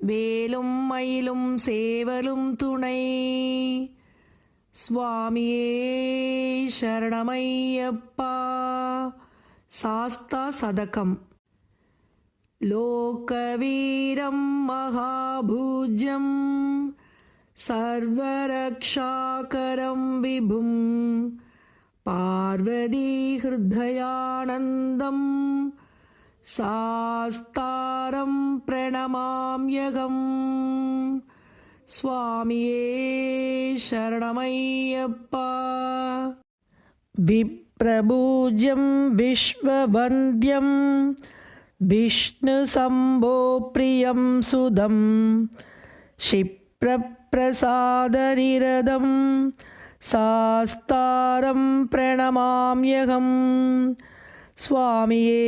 வேலும் மயிலும் சேவலும் துணை சுவாமியே சரணமையப்பா சாஸ்தா சதகம் लोकवीरं महाभूज्यं सर्वरक्षाकरं विभुं पार्वतीहृदयानन्दं सास्तारं प्रणमाम्यहम् स्वामिये शरणमय्यप्पा विप्रभूज्यं विश्ववन्द्यम् विष्णुशम्भो प्रियं सुदं क्षिप्रप्रसादनिरदं सास्तारं प्रणमाम्यहं स्वामिये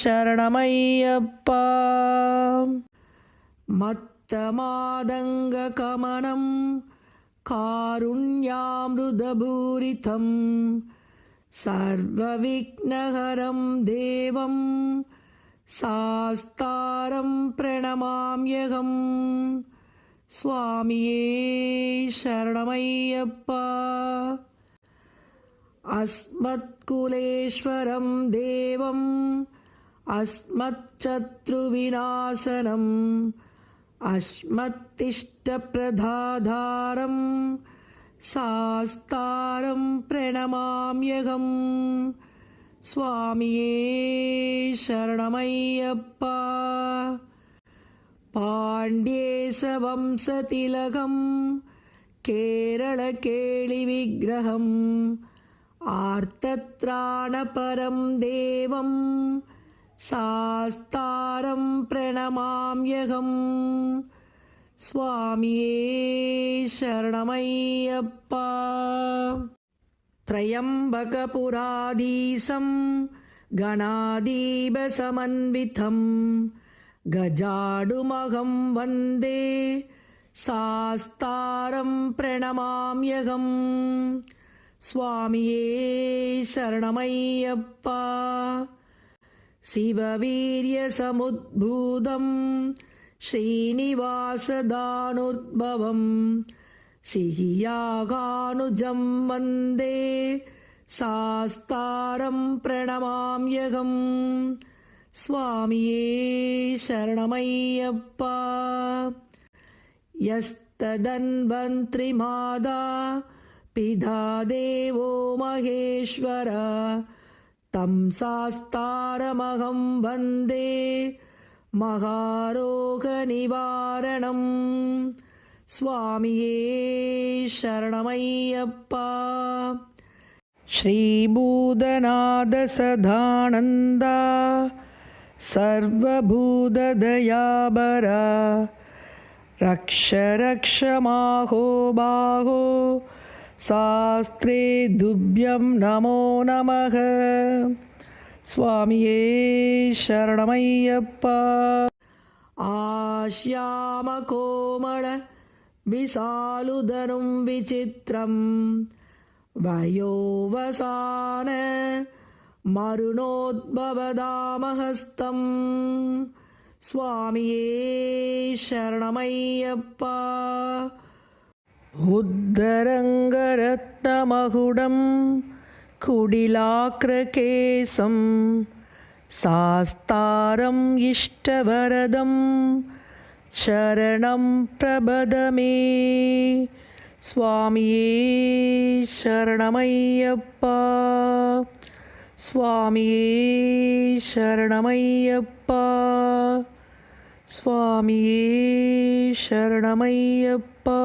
शरणमय्यप्पा मत्तमादङ्गकमनं कारुण्यामृतभूरितं सर्वविघ्नहरं देवं सास्तारं प्रणमाम्यहम् स्वामिये शरणमय्यप्पा अस्मत्कुलेश्वरं देवम् अस्मच्चत्रुविनाशनम् अस्मत्तिष्ठप्रधाधारं सास्तारं प्रणमाम्यहम् स्वामिये शरणमय्यप्पा पाण्ड्येशवंशतिलकं केरळकेळिविग्रहम् आर्तत्राणपरं देवं सास्तारं प्रणमाम्यहम् स्वामिये शरणमय्यप्पा त्र्यम्बकपुराधीशं गणादीपसमन्वितं गजाडुमहं वन्दे सास्तारं प्रणमाम्यहम् स्वामिये शरणमय्यप्पा शिववीर्यसमुद्भूतं श्रीनिवासदानुद्भवम् सिहियागानुजं वन्दे सास्तारं प्रणमाम्यहम् स्वामिये शरणमय्यप्पा यस्तदन्वन्त्रिमादा पिधा देवो महेश्वर तं सास्तारमहं वन्दे महारोगनिवारणम् स्वामिये शरणमय्यप्पा श्रीभूतनादसदानन्दा सर्वभूतदयाबरा रक्ष रक्ष माहो बाहो சாஸ்திரே துப்யம் நமோ நமக. சுவாமியே சரணமையப்பா ஆஷ்யாம கோமள விசாலுதனும் விசித்திரம். வயோவசான மருணோத்பவதாமஹஸ்தம். சுவாமியே சரணமையப்பா उद्धरङ्गरत्नमहुडं कुडिलाक्रकेशं सास्तारम् इष्टवरदम् शरणं प्रबद मे स्वामिये शरणमय्यप्पा स्वामिये शरणमय्यप्पा स्वामिये शरणमय्यप्पा